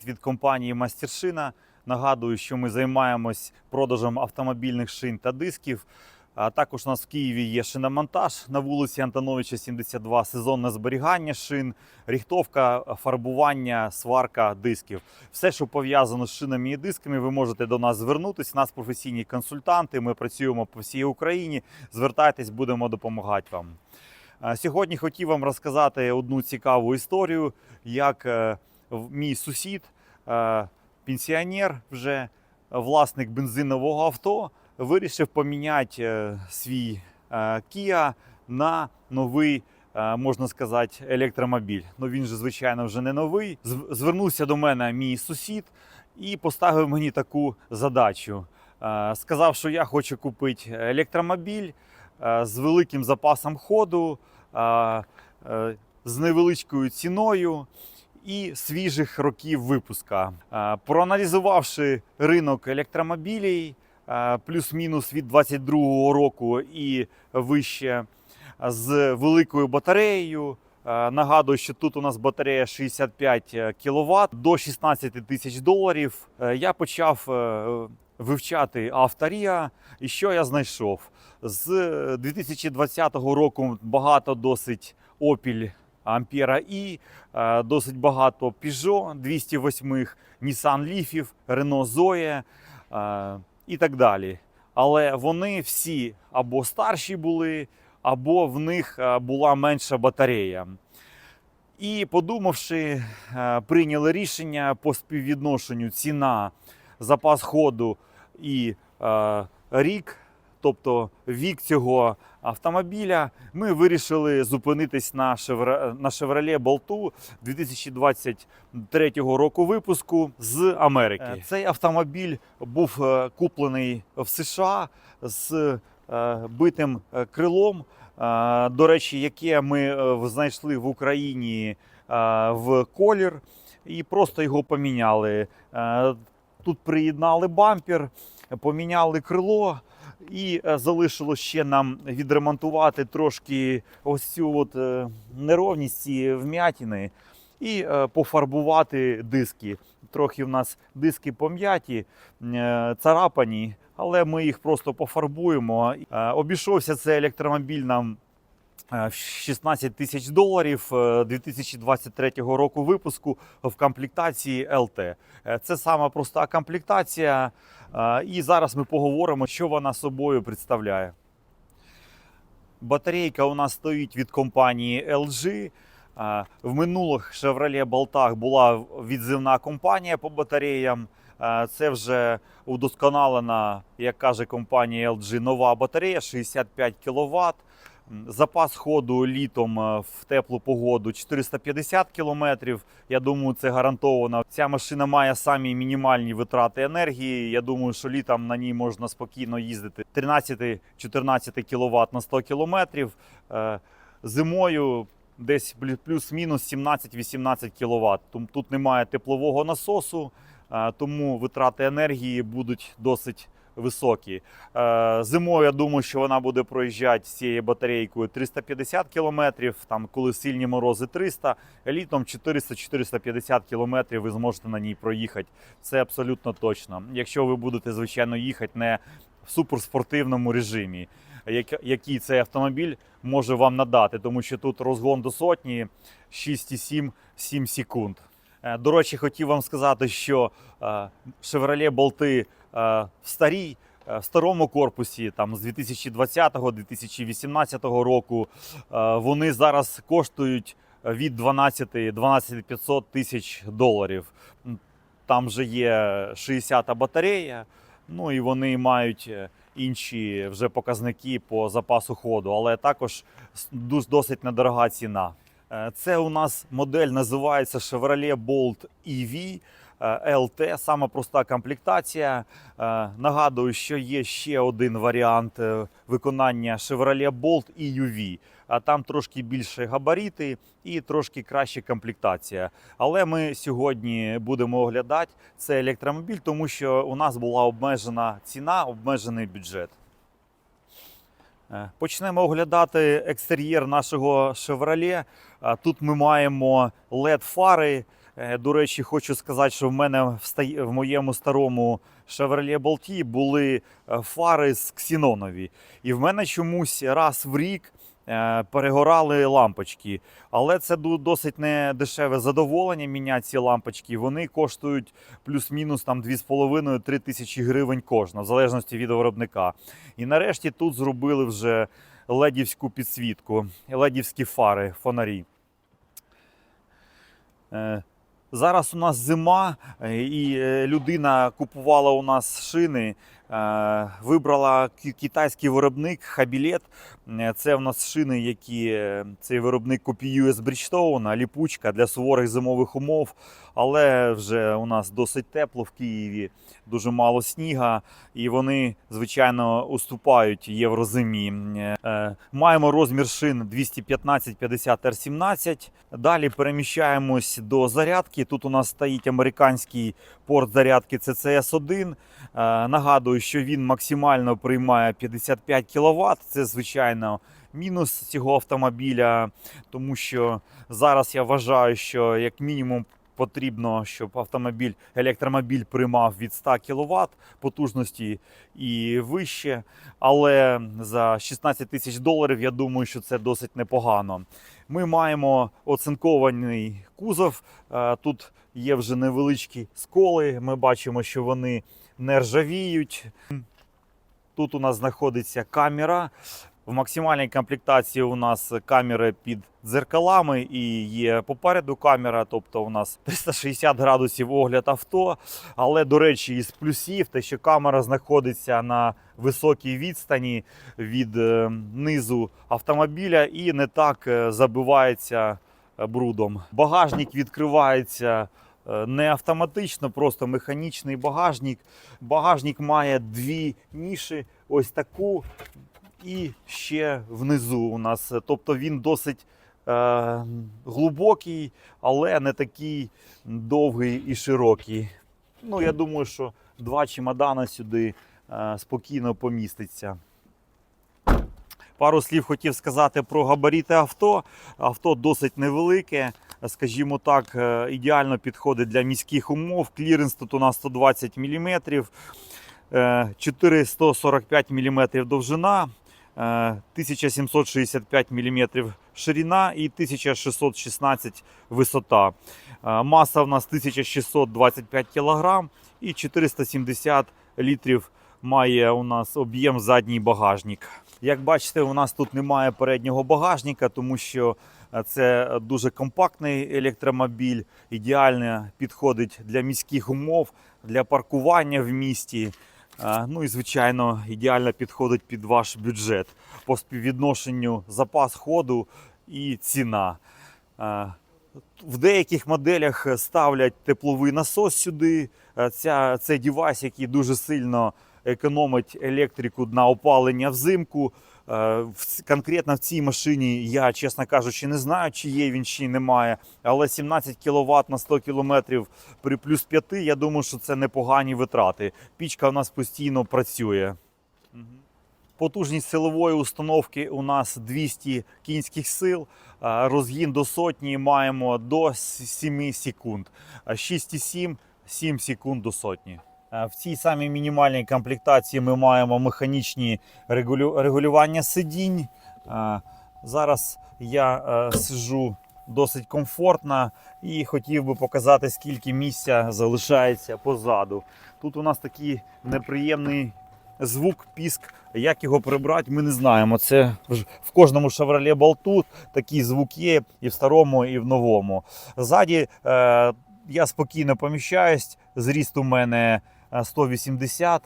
привіт від компанії Мастершина. Нагадую, що ми займаємось продажем автомобільних шин та дисків. А також у нас в Києві є шиномонтаж на вулиці Антоновича 72, сезонне зберігання шин, ріхтовка, фарбування, сварка дисків. Все, що пов'язано з шинами і дисками, ви можете до нас звернутися. Нас професійні консультанти. Ми працюємо по всій Україні. Звертайтесь, будемо допомагати вам. Сьогодні хотів вам розказати одну цікаву історію, як е, мій сусід, е, пенсіонер, вже власник бензинового авто, вирішив поміняти е, свій е, Kia на новий. е, Можна сказати, електромобіль. Ну він же, звичайно, вже не новий. Звернувся до мене мій сусід і поставив мені таку задачу. Е, Сказав, що я хочу купити електромобіль е, з великим запасом ходу, е, е, з невеличкою ціною і свіжих років випуска. Е, Проаналізувавши ринок електромобілів, е, плюс-мінус від 22-го року і вище з великою батареєю. Е, Нагадую, що тут у нас батарея 65 кВт до 16 тисяч доларів. Я почав вивчати авторія, і що я знайшов? З 2020 року багато досить Opel Ampera i, е, досить багато Peugeot 208, Nissan Leaf, Renault Zoe і так далі. Але вони всі або старші були, або в них е, була менша батарея. І подумавши, е, прийняли рішення по співвідношенню ціна, запас ходу і рік, тобто вік цього автомобіля, ми вирішили зупинитись на на Chevrolet Bolt 2023 року випуску з Америки. Е, Цей автомобіль був е, куплений в США з е, битим крилом. До речі, яке ми знайшли в Україні в колір, і просто його поміняли. Тут приєднали бампер, поміняли крило, і залишило ще нам відремонтувати трошки ось цю от е, неровність, ці вм'ятини, і е, пофарбувати диски. Трохи в нас диски пом'яті, е, царапані, але ми їх просто пофарбуємо. Е, Обійшовся цей електромобіль нам е, 16 тисяч доларів е, 2023 року випуску в комплектації LT. Е, Це сама проста комплектація. е, І зараз ми поговоримо, що вона собою представляє. Батарейка у нас стоїть від компанії LG. Е, В минулих Chevrolet Болтах була відзивна компанія по батареям. Е, Це вже удосконалена, як каже компанія LG, нова батарея 65 кВт. Запас ходу літом е, в теплу погоду 450 км. Я думаю, це гарантовано. Ця машина має самі мінімальні витрати енергії. Я думаю, що літом на ній можна спокійно їздити 13-14 кВт на 100 км. Е, Зимою десь плю- плюс-мінус 17-18 кВт. Тут немає теплового насосу, е, тому витрати енергії будуть досить високі. Е, Зимою я думаю, що вона буде проїжджати з цією батарейкою 350 км, там коли сильні морози 300, літом 400-450 км ви зможете на ній проїхати. Це абсолютно точно. Якщо ви будете, звичайно, їхати не в суперспортивному режимі, який цей автомобіль може вам надати, тому що тут розгон до сотні 6,7-7 секунд. Е, До речі, хотів вам сказати, що е, Chevrolet болти е, в старій. е, В старому корпусі, там з 2020-2018 року, е, вони зараз коштують від 12 12 500 тисяч доларів. Там вже є 60 батарея, ну і вони мають е, інші вже показники по запасу ходу, але також досить недорога ціна. Е, Це у нас модель називається Chevrolet Bolt EV е, LT, сама проста комплектація. Е, Нагадую, що є ще один варіант виконання Chevrolet Bolt EUV, а там трошки більше габарити і трошки краща комплектація. Але ми сьогодні будемо оглядати цей електромобіль, тому що у нас була обмежена ціна, обмежений бюджет. Е, Почнемо оглядати екстер'єр нашого «Шевроле». Е, Тут ми маємо LED-фари. Е, До речі, хочу сказати, що в мене в, моєму старому «Шевроле Болті були фари з ксінонові. І в мене чомусь раз в рік перегорали лампочки. Але це досить не дешеве задоволення міняти ці лампочки. Вони коштують плюс-мінус там 2,5-3 тисячі гривень кожна, в залежності від виробника. І нарешті тут зробили вже ледівську підсвітку, ледівські фари, фонарі. Е, Зараз у нас зима, е, і е, людина купувала у нас шини. Е, Вибрала китайський виробник Хабілет. Е, Це у нас шини, які е, цей виробник копіює з Bridgestone, ліпучка для суворих зимових умов. Але вже у нас досить тепло в Києві, дуже мало сніга, і вони, звичайно, уступають єврозимі. Маємо розмір шин 215-50 R17. Далі переміщаємось до зарядки. Тут у нас стоїть американський порт зарядки CCS1. Е, Нагадую, що він максимально приймає 55 кВт. Це, звичайно, мінус цього автомобіля, тому що зараз я вважаю, що як мінімум. Потрібно, щоб автомобіль, електромобіль приймав від 100 кВт потужності і вище. Але за 16 тисяч доларів я думаю, що це досить непогано. Ми маємо оцинкований кузов. Е, Тут є вже невеличкі сколи. Ми бачимо, що вони не ржавіють. Тут у нас знаходиться камера. В максимальній комплектації у нас камери під дзеркалами і є попереду камера, тобто у нас 360 градусів огляд авто. Але, до речі, із плюсів, те, що камера знаходиться на високій відстані від е, низу автомобіля і не так е, забивається е, брудом. Багажник відкривається не автоматично, просто механічний багажник. Багажник має дві ніші, ось таку і ще внизу у нас. Тобто він досить е, глибокий, але не такий довгий і широкий. Ну, я думаю, що два чемодана сюди е, спокійно поміститься. Пару слів хотів сказати про габарити авто. Авто досить невелике, скажімо так, е, ідеально підходить для міських умов. Кліренс тут у нас 120 мм, 445 мм довжина, е, 1765 мм ширина і 1616 висота. Е, Маса у нас 1625 кг і 470 літрів має у нас об'єм задній багажник. Як бачите, у нас тут немає переднього багажника, тому що е, це дуже компактний електромобіль, ідеально підходить для міських умов, для паркування в місті. Ну і звичайно, ідеально підходить під ваш бюджет по співвідношенню запас ходу і ціна. В деяких моделях ставлять тепловий насос сюди. Ця, це девайс, який дуже сильно економить електрику на опалення взимку. Е, Конкретно в цій машині я, чесно кажучи, не знаю, чи є він, чи немає. Але 17 кВт на 100 км при плюс 5, я думаю, що це непогані витрати. Пічка у нас постійно працює. Потужність силової установки у нас 200 кінських сил. Е, Розгін до сотні маємо до 7 секунд. Е, 6,7 7 секунд до сотні. Е, В цій самій мінімальній комплектації ми маємо механічні регулю- регулювання сидінь. Е, Зараз я е, сиджу досить комфортно і хотів би показати, скільки місця залишається позаду. Тут у нас такий неприємний звук, піск. Як його прибрати, ми не знаємо. Це в кожному Chevrolet болту такий звук є і в старому, і в новому. Ззаді е, я спокійно поміщаюсь. Зріст у мене 180.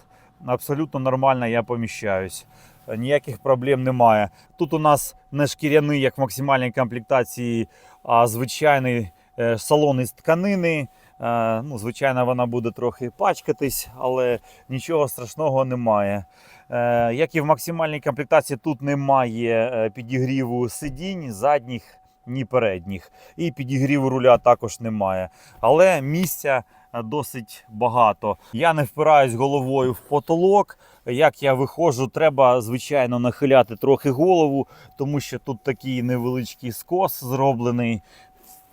Абсолютно нормально я поміщаюсь. Е, Ніяких проблем немає. Тут у нас не шкіряний, як в максимальній комплектації, а звичайний е, салон із тканини. Е, Ну, звичайно, вона буде трохи пачкатись, але нічого страшного немає. Е, Як і в максимальній комплектації, тут немає е, підігріву сидінь, задніх ні передніх. І підігріву руля також немає. Але місця е, досить багато. Я не впираюсь головою в потолок. Як я виходжу, треба звичайно нахиляти трохи голову, тому що тут такий невеличкий скос зроблений.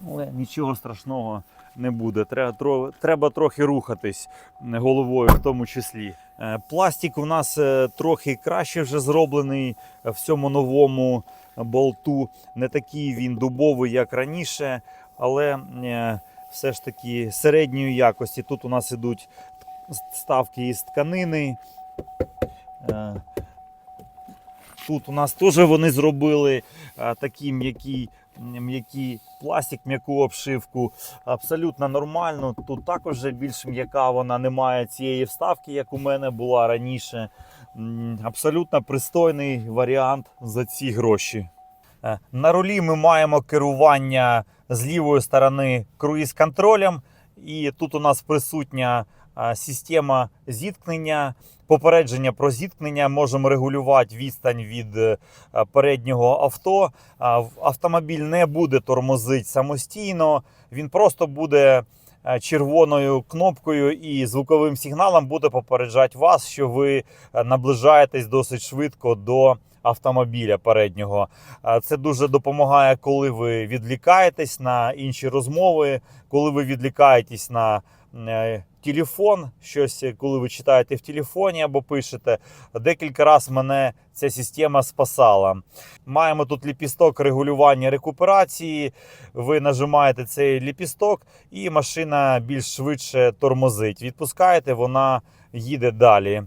Але нічого страшного не буде. Треба, треба трохи рухатись е, головою, в тому числі. Е, Пластик у нас е, трохи краще вже зроблений е, в цьому новому болту. Не такий він дубовий, як раніше, але е, все ж таки середньої якості. Тут у нас ідуть ставки із тканини. Е, Тут у нас теж вони зробили е, такий м'який, м'який пластик, м'яку обшивку. Абсолютно нормально. Тут також вже більш м'яка, вона не має цієї вставки, як у мене була раніше. Абсолютно пристойний варіант за ці гроші. Е, На рулі ми маємо керування з лівої сторони круїз-контролем. І тут у нас присутня система зіткнення, попередження про зіткнення. Можемо регулювати відстань від е, переднього авто. Автомобіль не буде тормозити самостійно, він просто буде е, червоною кнопкою і звуковим сигналом буде попереджати вас, що ви е, наближаєтесь досить швидко до автомобіля переднього. Це дуже допомагає, коли ви відлікаєтесь на інші розмови, коли ви відлікаєтесь на е, телефон, щось, коли ви читаєте в телефоні або пишете. Декілька разів мене ця система спасала. Маємо тут ліпісток регулювання рекуперації. Ви нажимаєте цей ліпісток, і машина більш швидше тормозить. Відпускаєте, вона їде далі.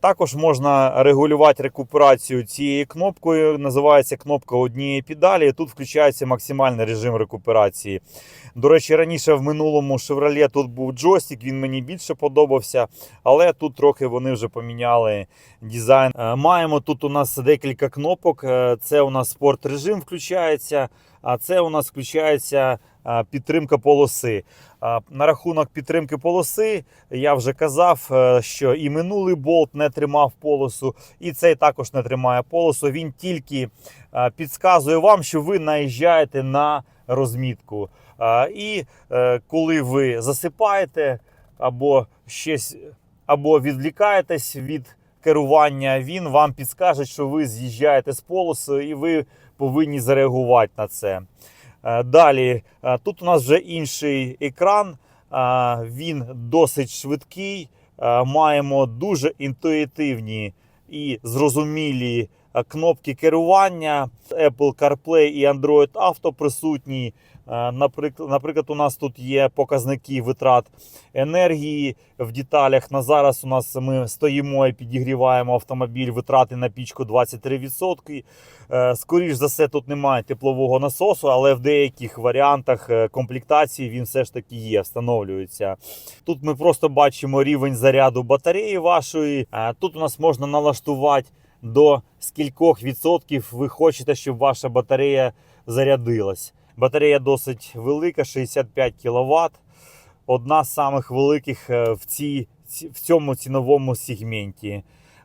Також можна регулювати рекуперацію цією кнопкою. Називається кнопка однієї педалі. Тут включається максимальний режим рекуперації. До речі, раніше в минулому Chevrolet тут був джойстик, він мені більше подобався, але тут трохи вони вже поміняли дизайн. Е, Маємо тут у нас декілька кнопок. Е, Це у нас спорт режим включається, а це у нас включається е, підтримка полоси. На рахунок підтримки полоси я вже казав, що і минулий болт не тримав полосу, і цей також не тримає полосу. Він тільки підказує вам, що ви наїжджаєте на розмітку. І коли ви засипаєте або щось, або відвлікаєтесь від керування, він вам підскаже, що ви з'їжджаєте з полосу, і ви повинні зареагувати на це. Е, Далі, е, тут у нас вже інший екран, е, він досить швидкий. Маємо дуже інтуїтивні і зрозумілі кнопки керування. Apple CarPlay і Android Auto присутні. Е, Наприклад, у нас тут є показники витрат енергії в деталях. На зараз у нас ми стоїмо і підігріваємо автомобіль, витрати на пічку 23%. Е, Скоріш за все, тут немає теплового насосу, але в деяких варіантах е, комплектації він все ж таки є, встановлюється. Тут ми просто бачимо рівень заряду батареї вашої. Тут у нас можна налаштувати до скількох відсотків ви хочете, щоб ваша батарея зарядилась. Батарея досить велика, 65 кВт. Одна з самих великих е, в, цій, ці- в цьому ціновому сегменті.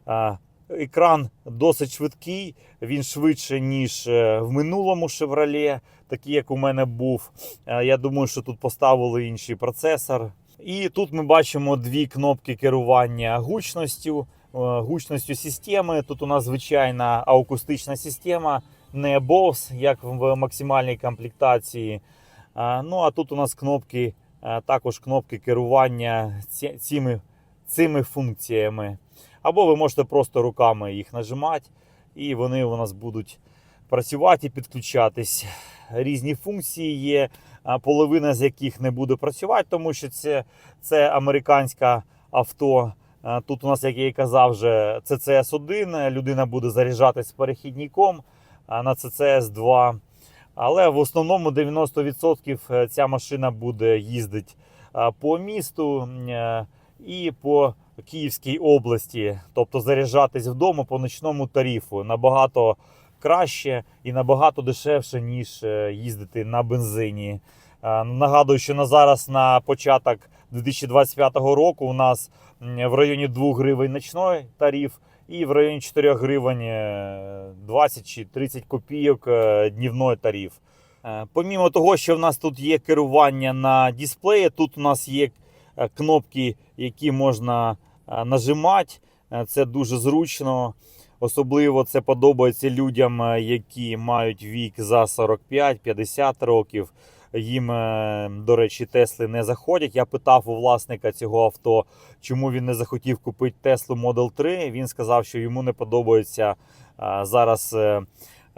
Е, Екран досить швидкий, він швидше, ніж е, в минулому Chevrolet, такий, як у мене був. Я думаю, що тут поставили інший процесор. І тут ми бачимо дві кнопки керування гучністю, гучністю системи. Тут у нас звичайна акустична система, не Bose, як в максимальній комплектації. Ну а тут у нас кнопки, е, також кнопки керування цими, цими функціями. Або ви можете просто руками їх нажимати, і вони у нас будуть працювати і підключатись. Різні функції є, половина з яких не буде працювати, тому що це, це американське авто. Тут у нас, як я і казав, вже CCS1, людина буде заряджатись перехідником на CCS2. Але в основному 90% ця машина буде їздити по місту е, і по Київській області, тобто заряджатись вдома по ночному тарифу набагато краще і набагато дешевше, ніж е, їздити на бензині. Е, Нагадую, що на зараз на початок 2025 року у нас в районі 2 гривень ночний тариф і в районі 4 гривень е, 20 чи 30 копійок е, днівний тариф. Е, Помімо того, що в нас тут є керування на дисплеї, тут у нас є е, кнопки, які можна е, нажимати. Е, Це дуже зручно. Особливо це подобається людям, е, які мають вік за 45-50 років. Їм, е, до речі, Тесли не заходять. Я питав у власника цього авто, чому він не захотів купити Теслу Model 3. Він сказав, що йому не подобається е, зараз е,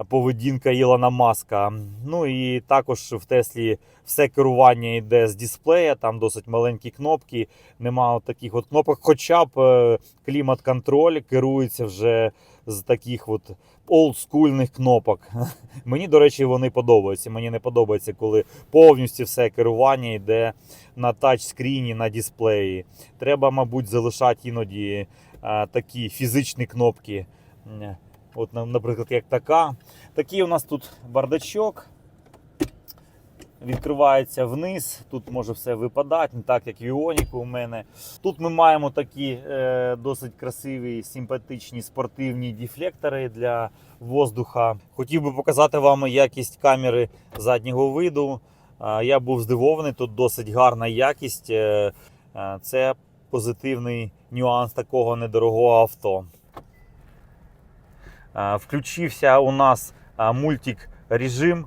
поведінка Ілона Маска. Ну і також в Теслі все керування йде з дисплея, там досить маленькі кнопки, нема таких от кнопок. Хоча б е, клімат-контроль керується вже з таких от олдскульних кнопок. Мені, до речі, вони подобаються. Мені не подобається, коли повністю все керування йде на тачскріні, на дисплеї. Треба, мабуть, залишати іноді е, такі фізичні кнопки. От, наприклад, як така. Такий у нас тут бардачок. Відкривається вниз, тут може все випадати, не так як в Іоніку у мене. Тут ми маємо такі е, досить красиві, симпатичні спортивні дефлектори для воздуха. Хотів би показати вам якість камери заднього виду. Е, я був здивований, тут досить гарна якість. Е, е, це позитивний нюанс такого недорогого авто. Включився у нас мультик режим.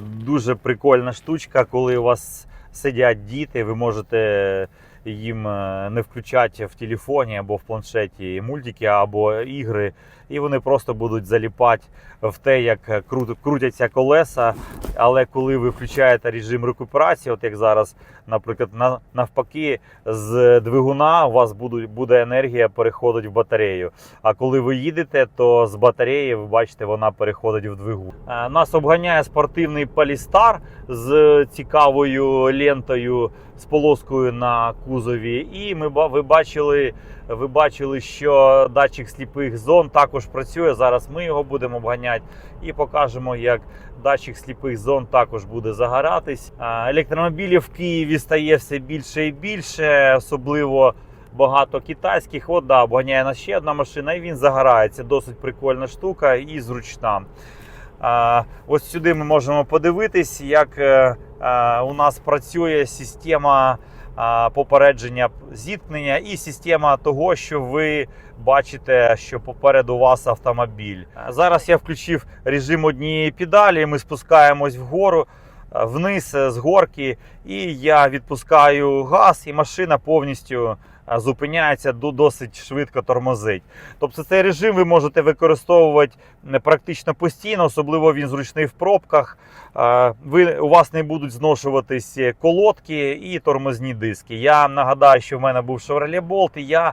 Дуже прикольна штучка, коли у вас сидять діти, ви можете їм е, не включати в телефоні або в планшеті мультики або ігри, і вони просто будуть заліпати в те, як крутяться колеса. Але коли ви включаєте режим рекуперації, от як зараз, наприклад, навпаки, з двигуна у вас буде енергія переходить в батарею. А коли ви їдете, то з батареї, ви бачите, вона переходить в двигун. Е, Нас обганяє спортивний Полістар з цікавою лентою з полоскою на кузові. І ми ви бачили, ви бачили, що датчик сліпих зон також працює. Зараз ми його будемо обганяти і покажемо, як датчик сліпих зон також буде загоратись. Електромобілів в Києві стає все більше і більше, особливо багато китайських. От да, обганяє нас ще одна машина, і він загорається. Досить прикольна штука і зручна. А, ось сюди ми можемо подивитись, як е, е, у нас працює система а, попередження зіткнення і система того, що ви бачите, що попереду вас автомобіль. Зараз я включив режим однієї педалі. Ми спускаємось вгору. Вниз е, з горки, і я відпускаю газ, і машина повністю зупиняється, досить швидко тормозить. Тобто цей режим ви можете використовувати практично постійно, особливо він зручний в пробках. Е, Ви, у вас не будуть зношуватись колодки і тормозні диски. Я нагадаю, що в мене був Chevrolet Bolt, і я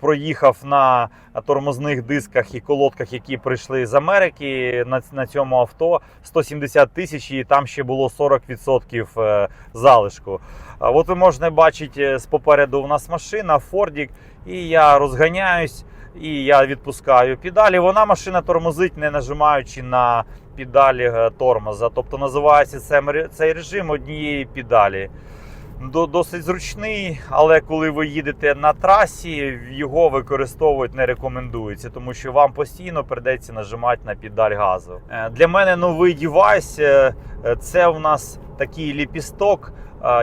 проїхав на тормозних дисках і колодках, які прийшли з Америки на, на цьому авто 170 тисяч, і там ще було 40% е, залишку. От ви можете бачити е, попереду у нас машина, Фордік, і я розганяюсь. І я відпускаю педалі. Вона машина тормозить, не нажимаючи на педалі е, тормоза. Тобто називається цей режим однієї педалі. До- Досить зручний, але коли ви їдете на трасі, його використовувати не рекомендується, тому що вам постійно придеться нажимати на педаль газу. Е, Для мене новий девайс е, е, це у нас такий ліпісток,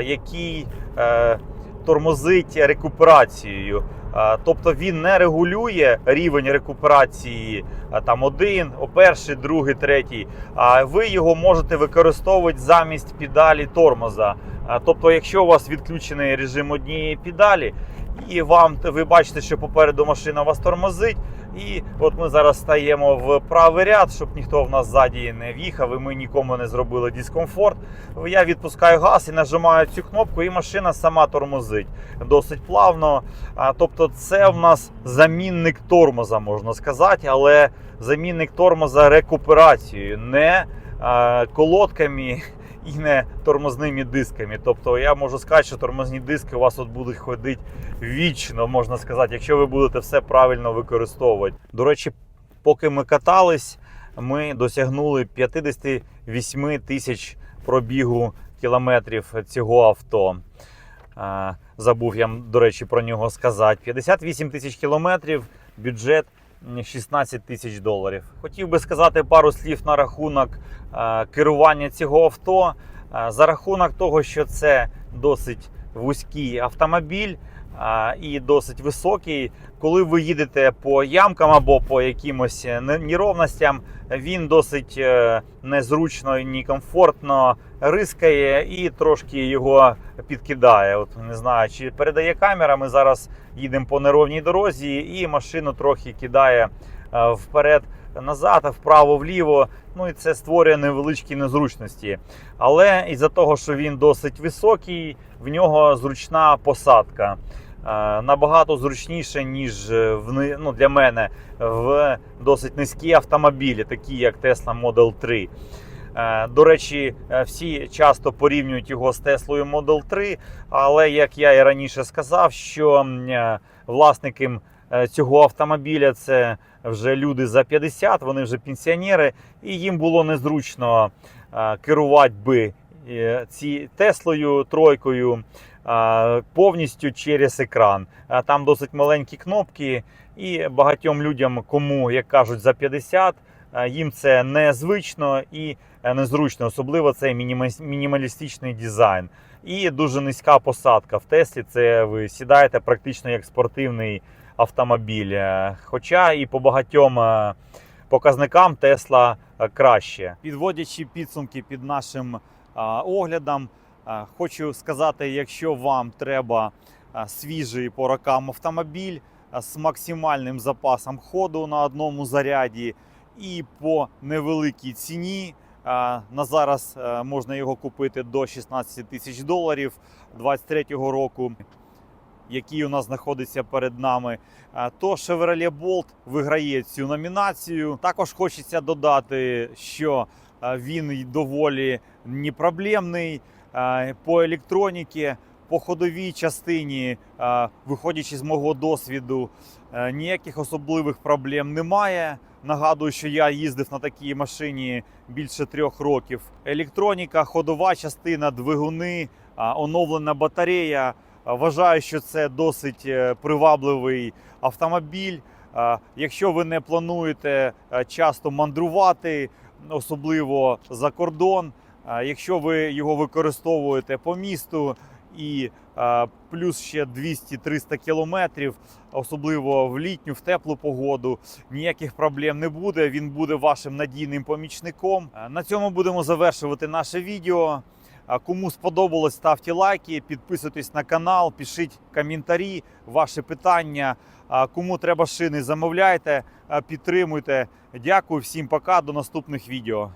який тормозить рекуперацією. Тобто він не регулює рівень рекуперації там один, перший, другий, третій. А ви його можете використовувати замість педалі тормоза. Тобто, якщо у вас відключений режим однієї педалі, І вам ви бачите, що попереду машина вас тормозить. І от ми зараз стаємо в правий ряд, щоб ніхто в нас ззаді не в'їхав, і ми нікому не зробили дискомфорт. Я відпускаю газ і нажимаю цю кнопку, і машина сама тормозить досить плавно. Тобто, це в нас замінник тормоза, можна сказати, але замінник тормоза рекуперацією, не колодками і не тормозними дисками. Тобто я можу сказати, що тормозні диски у вас тут будуть ходити вічно, можна сказати, якщо ви будете все правильно використовувати. До речі, поки ми катались, ми досягнули 58 тисяч пробігу кілометрів цього авто. Забув я, до речі, про нього сказати. 58 тисяч кілометрів, бюджет 16 тисяч доларів. Хотів би сказати пару слів на рахунок керування цього авто. За рахунок того, що це досить вузький автомобіль і досить високий. Коли ви їдете по ямкам або по якимось е, не- неровностям, він досить е, незручно і некомфортно рискає і трошки його підкидає. От не знаю, чи передає камера. Ми зараз їдемо по неровній дорозі, і машину трохи кидає е, вперед. Назад, вправо, вліво, ну і це створює невеличкі незручності. Але із-за того, що він досить високий, в нього зручна посадка. Е, Набагато зручніше, ніж е, в, ну, для мене в досить низькі автомобілі, такі як Tesla Model 3. Е, До речі, всі часто порівнюють його з Теслою Model 3, але як я і раніше сказав, що власники цього автомобіля це вже люди за 50, вони вже пенсіонери, і їм було незручно керувати би ці Теслою тройкою е, повністю через екран. Е, Там досить маленькі кнопки, і багатьом людям, кому як кажуть, за 50, е, їм це незвично і е, незручно, особливо цей мінімалістичний дизайн. І дуже низька посадка в Теслі. Це ви сідаєте практично як спортивний автомобіль. Е, Хоча і по багатьом е, показникам Тесла е, краще. Підводячи підсумки під нашим а, оглядом, хочу сказати, якщо вам треба свіжий по рокам автомобіль з максимальним запасом ходу на одному заряді і по невеликій ціні. На зараз можна його купити до 16 тисяч доларів 23-го року, який у нас знаходиться перед нами. То Chevrolet Bolt виграє цю номінацію. Також хочеться додати, що він доволі непроблемний по електроніці. По ходовій частині, виходячи з мого досвіду, е, ніяких особливих проблем немає. Нагадую, що я їздив на такій машині більше трьох років. Електроніка, ходова частина, двигуни, оновлена батарея. Вважаю, що це досить е, привабливий автомобіль. Якщо ви не плануєте е, часто мандрувати, особливо за кордон, якщо ви його використовуєте по місту і плюс ще 200-300 кілометрів, особливо в літню, в теплу погоду, ніяких проблем не буде. Він буде вашим надійним помічником. На цьому будемо завершувати наше відео. Кому сподобалось, ставте лайки, підписуйтесь на канал, пишіть коментарі, ваші питання. Кому треба шини, замовляйте, підтримуйте. Дякую всім, пока, до наступних відео.